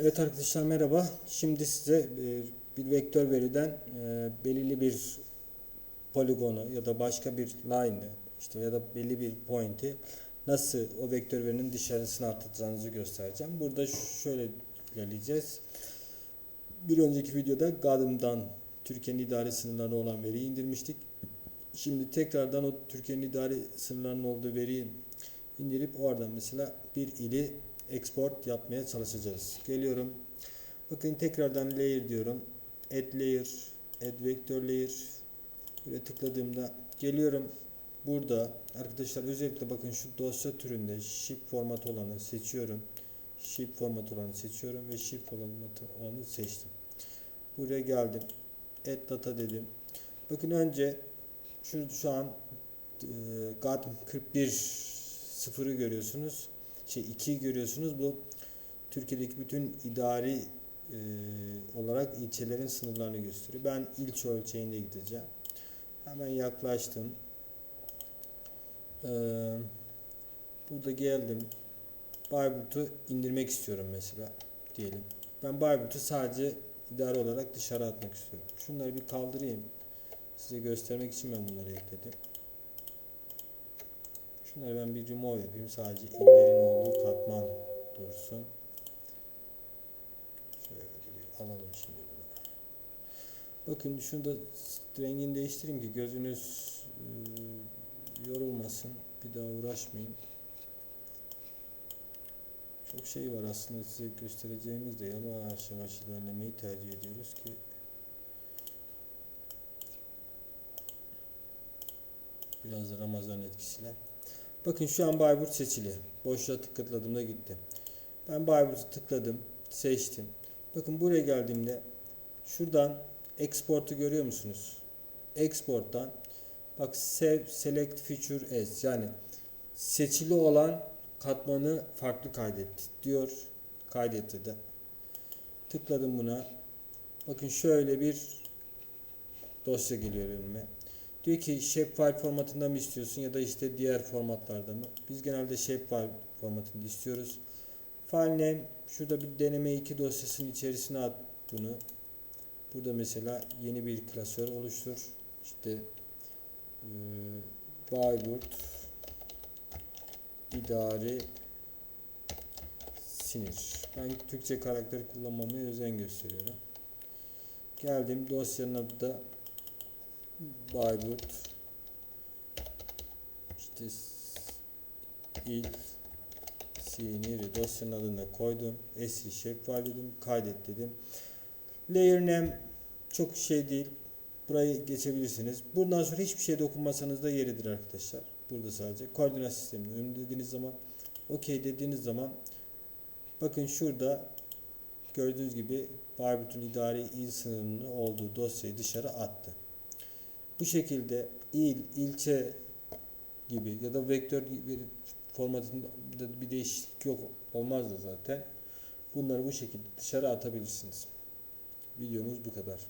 Evet arkadaşlar merhaba. Şimdi size e, bir vektör veriden e, belirli bir poligonu ya da başka bir line'ı işte ya da belli bir point'i nasıl o vektör verinin dışarısına atacağınızı göstereceğim. Burada şöyle ilerleyeceğiz. Bir önceki videoda Gadım'dan Türkiye'nin idari sınırlarına olan veriyi indirmiştik. Şimdi tekrardan o Türkiye'nin idari sınırlarının olduğu veriyi indirip oradan mesela bir ili export yapmaya çalışacağız. Geliyorum. Bakın tekrardan layer diyorum. Add layer, add vector layer. Böyle tıkladığımda geliyorum. Burada arkadaşlar özellikle bakın şu dosya türünde ship format olanı seçiyorum. Ship format olanı seçiyorum ve ship format olanı seçtim. Buraya geldim. Add data dedim. Bakın önce şu, şu an e, GAD 41 sıfırı görüyorsunuz şey 2'yi görüyorsunuz. Bu Türkiye'deki bütün idari e, olarak ilçelerin sınırlarını gösteriyor. Ben ilçe ölçeğinde gideceğim. Hemen yaklaştım. Ee, burada geldim. Bayburt'u indirmek istiyorum mesela diyelim. Ben Bayburt'u sadece idari olarak dışarı atmak istiyorum. Şunları bir kaldırayım. Size göstermek için ben bunları ekledim. Şunları ben bir remove yapayım. Sadece illerin olduğu katman dursun. Şöyle alalım şimdi bunu. Bakın şunu da rengini değiştireyim ki gözünüz e, yorulmasın. Bir daha uğraşmayın. Çok şey var aslında size göstereceğimiz de yavaş yavaş ilerlemeyi tercih ediyoruz ki biraz da Ramazan etkisiyle. Bakın şu an Bayburt seçili. Boşluğa tıkladığımda gitti. Ben Bayburt'u tıkladım. Seçtim. Bakın buraya geldiğimde şuradan export'u görüyor musunuz? Export'tan bak select feature as yani seçili olan katmanı farklı kaydet diyor. Kaydetti de. Tıkladım buna. Bakın şöyle bir dosya geliyor önüme. Diyor ki shapefile formatında mı istiyorsun ya da işte diğer formatlarda mı? Biz genelde shapefile formatında istiyoruz. File name şurada bir deneme 2 dosyasının içerisine at bunu. Burada mesela yeni bir klasör oluştur. İşte e, Bayburt idari sinir. Ben Türkçe karakter kullanmamaya özen gösteriyorum. Geldim dosyanın adı da Bayburt işte il siniri dosyanın adını koydum. Esri şeffaf dedim. Kaydet dedim. Layer name çok şey değil. Burayı geçebilirsiniz. Bundan sonra hiçbir şey dokunmasanız da yeridir arkadaşlar. Burada sadece koordinat sistemini ön dediğiniz zaman OK dediğiniz zaman bakın şurada gördüğünüz gibi Bayburt'un idari il sınırının olduğu dosyayı dışarı attı. Bu şekilde il, ilçe gibi ya da vektör gibi formatında bir değişiklik yok olmaz da zaten. Bunları bu şekilde dışarı atabilirsiniz. Videomuz bu kadar.